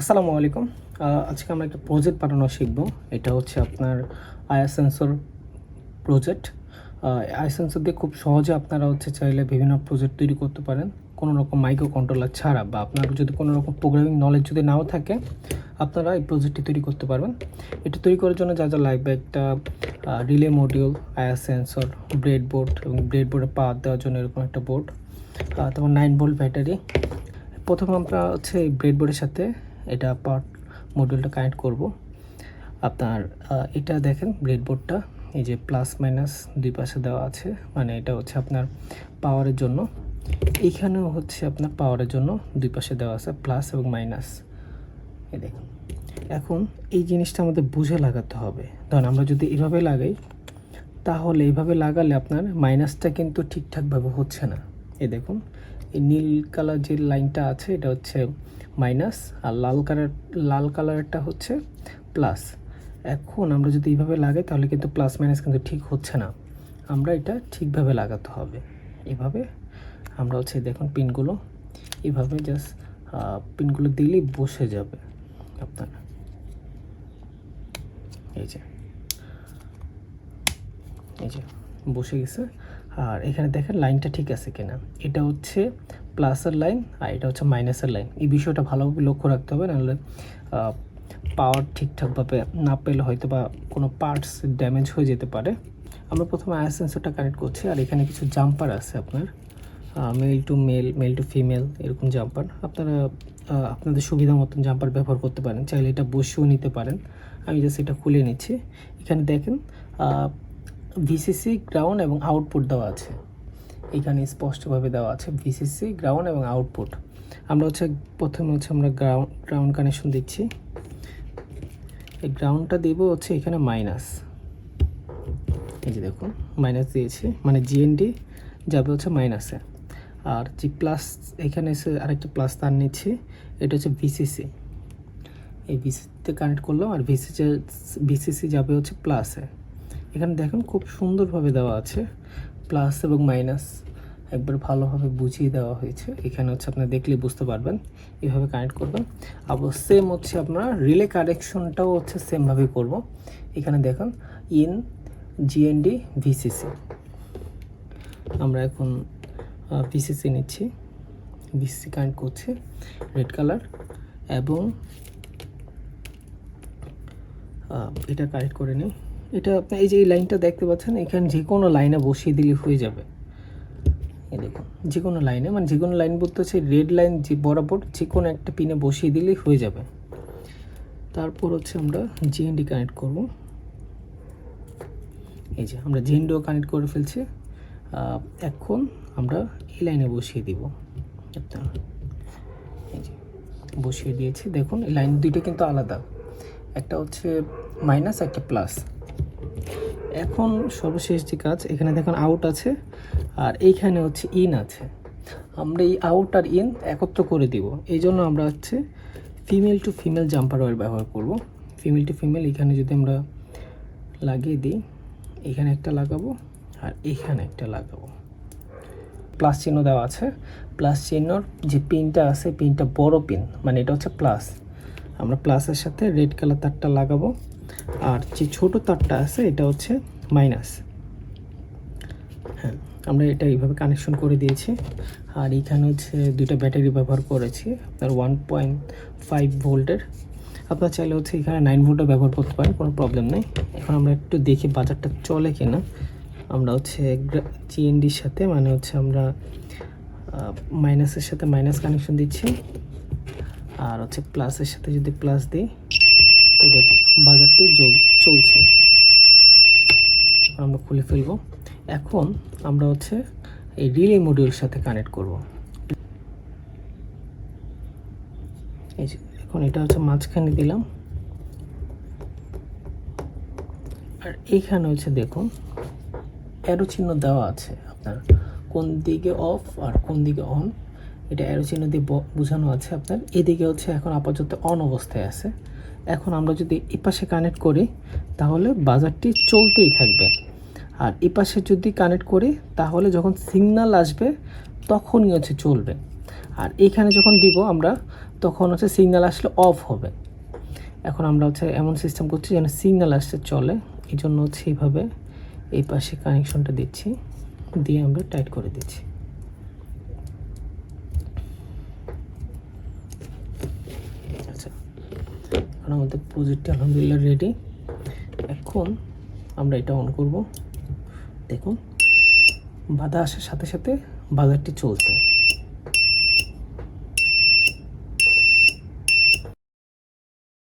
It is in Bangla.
আসসালামু আলাইকুম। আজকে আমরা একটা প্রজেক্ট বানানো শিখব। এটা হচ্ছে আপনার আয়া সেন্সর প্রজেক্ট আই সেন্সর দিয়ে খুব সহজে আপনারা হচ্ছে চাইলে বিভিন্ন প্রজেক্ট তৈরি করতে পারেন। কোনো রকম মাইক্রো কন্ট্রোলার ছাড়া বা আপনার যদি কোনো রকম প্রোগ্রামিং নলেজ যদি নাও থাকে, আপনারা এই প্রজেক্টটি তৈরি করতে পারবেন। এটা তৈরি করার জন্য যা যা লাগবে, একটা রিলে মডিউল আয়া সেন্সর ব্রেড বোর্ড এবং ব্রেড বোর্ডে পাওয়ার দেওয়ার জন্য এরকম একটা বোর্ড তারপর নাইন ভোল্ট ব্যাটারি প্রথমে আমরা হচ্ছে এই ব্রেডবোর্ডের সাথে এটা পাওয়ার মডিউলটা কানেক্ট করব। আপনার এটা দেখেন ব্রেডবোর্ডটা এই যে প্লাস মাইনাস দুই পাশে দেওয়া আছে মানে এটা হচ্ছে আপনার পাওয়ারের জন্য। এইখানেও হচ্ছে আপনার পাওয়ারের জন্য দুই পাশে দেওয়া আছে প্লাস এবং মাইনাস এই দেখুন। এখন এই জিনিসটা আমাদের বুঝে লাগাতে হবে। ধরুন আমরা যদি এভাবে লাগাই, তাহলে এইভাবে লাগালে আপনার মাইনাসটা কিন্তু ঠিকঠাকভাবে হচ্ছে না। এ দেখুন এই নীল কালার যে লাইনটা আছে, এটা হচ্ছে মাইনাস আর লাল কালার, লাল কালারটা হচ্ছে প্লাস। এখন আমরা যদি এইভাবে লাগাই, তাহলে কিন্তু প্লাস মাইনাস কিন্তু ঠিক হচ্ছে না। আমরা এটা ঠিকভাবে লাগাতে হবে। এভাবে আমরা হচ্ছে দেখুন পিনগুলো, এভাবে জাস্ট পিনগুলো দিলেই বসে যাবে আপনার। এই যে এই যে, বসে গেছে। আর এখানে দেখেন লাইনটা ঠিক আছে কিনা। এটা হচ্ছে প্লাসের লাইন আর এটা হচ্ছে মাইনাসের লাইন এই বিষয়টা ভালোভাবে লক্ষ্য রাখতে হবে, নাহলে পাওয়ার ঠিকঠাকভাবে না পেলে হয়তো বা কোনো পার্টস ড্যামেজ হয়ে যেতে পারে। আমরা প্রথমে আয়ার সেন্সরটা কানেক্ট করছি, আর এখানে কিছু জাম্পার আছে আপনার। Male to male male to female এরকম জাম্পার আপনারা আপনাদের সুবিধা মতন জাম্পার ব্যবহার করতে পারেন, চাইলে এটা বসেও নিতে পারেন। আমি জাস্ট এটা খুলে নিচ্ছি। এখানে দেখেন ভিসিসি গ্রাউন্ড এবং আউটপুট দেওয়া আছে। এখানে স্পষ্টভাবে দেওয়া আছে ভিসিসি গ্রাউন্ড এবং আউটপুট আমরা হচ্ছে, প্রথমে হচ্ছে আমরা গ্রাউন্ড গ্রাউন্ড কানেকশন দিচ্ছি। এই গ্রাউন্ডটা দিব হচ্ছে এখানে মাইনাস এই যে দেখুন মাইনাস দিয়েছি মানে জিএনডি যাবে হচ্ছে মাইনাসে আর যে প্লাস এখানে এসে আরেকটা প্লাস তার নিচ্ছি, এটা হচ্ছে ভিসিসি এই ভিসিতে কানেক্ট করলাম আর ভিসিসি ভিসিসি যাবে হচ্ছে প্লাসে এখানে দেখুন খুব সুন্দরভাবে দেওয়া আছে প্লাস এবং মাইনাস একবার ভালোভাবে বুঝিয়ে দেওয়া হয়েছে। এখানে হচ্ছে আপনারা দেখলে বুঝতে পারবেন এইভাবে কানেক্ট করবেন। আবার সেম হচ্ছে আপনারা রিলে কানেকশনটাও হচ্ছে সেমভাবে করব। এখানে দেখুন ইন জিএনডি ভিসিসি আমরা এখন ভিসিসি নিচ্ছি। ভিসিসি কানেক্ট করছি রেড কালার এবং এটা কানেক্ট করে নিই। এটা আপনি এই যে এই লাইনটা দেখতে পাচ্ছেন, এখানে যে কোনো লাইনে বসিয়ে দিলে হয়ে যাবে। এই দেখুন, যে কোনো লাইনে মানে যে কোনো লাইন বলতে হচ্ছে রেড লাইন যে বরাবর যে কোনো একটা পিনে বসিয়ে দিলেই হয়ে যাবে। তারপর হচ্ছে আমরা জিএনডি কানেক্ট করব। এই যে আমরা জিএনডিও কানেক্ট করে ফেলছি। এখন আমরা এই লাইনে বসিয়ে দিব। এই যে বসিয়ে দিয়েছি। দেখুন, এই লাইন দুইটা কিন্তু আলাদা। একটা হচ্ছে মাইনাস একটা প্লাস এখন সর্বশেষ যে কাজ, এখানে দেখুন আউট আছে, আর এইখানে হচ্ছে ইন আছে। আমরা এই আউট আর ইন একত্র করে দিব। এই জন্য আমরা হচ্ছে female to female jumper wire ব্যবহার করব। ফিমেল টু ফিমেল এখানে যদি আমরা লাগিয়ে দিই, এখানে একটা লাগাবো, আর এখানে একটা লাগাবো। প্লাস চিহ্ন দেওয়া আছে। প্লাস চিহ্নর যে পিনটা আছে পিনটা বড় পিন মানে এটা হচ্ছে প্লাস আমরা প্লাসের সাথে রেড কালার তারটা লাগাবো। আর যে ছোট তারটা আছে, এটা হচ্ছে মাইনাস। হ্যাঁ আমরা এটা এইভাবে কানেকশন করে দিয়েছি। আর এখানে হচ্ছে দুইটা ব্যাটারি ব্যবহার করেছি, আপনার ওয়ান পয়েন্ট ফাইভ ভোল্টের। আপনার চাইলে হচ্ছে এখানে নাইন ভোল্টও ব্যবহার করতে পারেন, কোনো প্রবলেম নেই। এখন আমরা একটু দেখি বাজারটা চলে কিনা। আমরা হচ্ছে জিএনডির সাথে মানে হচ্ছে আমরা মাইনাসের সাথে মাইনাস কানেকশন দিচ্ছি। আর হচ্ছে প্লাসের সাথে যদি প্লাস দিই, এই দেখুন বাজারটি চলছে। আমরা খুলে ফেলব। এখন আমরা হচ্ছে এই রিলে মডিউলের সাথে কানেক্ট করব। এই এখন এটা হচ্ছে মাঝখানে দিলাম। আর এইখানে হচ্ছে দেখুন অ্যারো চিহ্ন দেওয়া আছে আপনার, কোন দিকে অফ আর কোন দিকে অন এটা অ্যারো চিহ্ন দিয়ে বোঝানো আছে আপনার। এদিকে হচ্ছে এখন আপাতত অন অবস্থায় আছে। এখন আমরা যদি এই পাশে কানেক্ট করি, তাহলে বাজারটি চলতেই থাকবে। আর এই পাশে যদি কানেক্ট করি, তাহলে যখন সিগনাল আসবে, তখনই হচ্ছে চলবে। আর এখানে যখন দিব আমরা, তখন হচ্ছে সিগনাল আসলে অফ হবে। এখন আমরা হচ্ছে এমন সিস্টেম করছি যেন সিগনাল আসতে চলে। এই জন্য হচ্ছে এইভাবে এই পাশে কানেকশনটা দিচ্ছি। দিয়ে আমরা টাইট করে দিচ্ছি। এখন আমাদের প্রজেক্টটা আলহামদুলিল্লাহ রেডি এখন আমরা এটা অন করব। দেখুন, বাধা আসার সাথে সাথে বাজারটি চলছে।